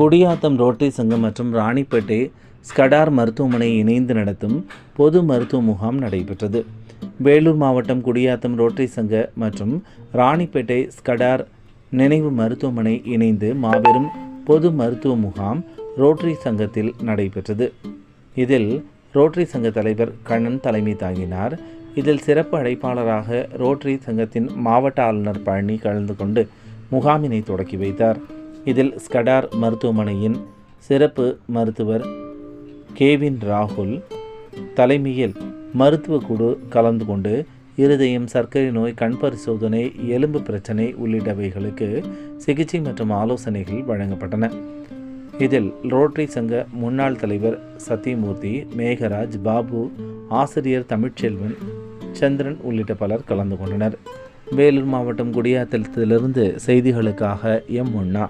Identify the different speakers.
Speaker 1: Gudiyatham rotary சங்கம் மற்றும் ராணிப்பேட்டை ஸ்கடார் மருத்துவமனை இணைந்து நடத்தும் பொது மருத்துவ முகாம் நடைபெற்றது. வேலூர் மாவட்டம் குடியாத்தம் ரோட்டரி சங்க மற்றும் ராணிப்பேட்டை ஸ்கடார் நினைவு மருத்துவமனை இணைந்து மாபெரும் பொது மருத்துவ முகாம் ரோட்டரி சங்கத்தில் நடைபெற்றது. இதில் ரோட்டரி சங்க தலைவர் கண்ணன் தலைமை தாங்கினார். இதில் சிறப்பு அழைப்பாளராக ரோட்டரி சங்கத்தின் மாவட்ட ஆளுநர் பழனி கலந்து கொண்டு முகாமினை தொடக்கி வைத்தார். இதில் ஸ்கடார் மருத்துவமனையின் சிறப்பு மருத்துவர் கேவின் ராகுல் தலைமையில் மருத்துவ குழு கலந்து கொண்டு இருதயம் சர்க்கரை நோய் கண் பரிசோதனை எலும்பு பிரச்சனை உள்ளிட்டவைகளுக்கு சிகிச்சை மற்றும் ஆலோசனைகள் வழங்கப்பட்டன. இதில் ரோட்டரி சங்க முன்னாள் தலைவர் சத்யமூர்த்தி மேகராஜ் பாபு ஆசிரியர் தமிழ்ச்செல்வன் சந்திரன் உள்ளிட்ட பலர் கலந்து கொண்டனர். வேலூர் மாவட்டம் குடியாத்தலத்திலிருந்து செய்திகளுக்காக எம் முன்னா.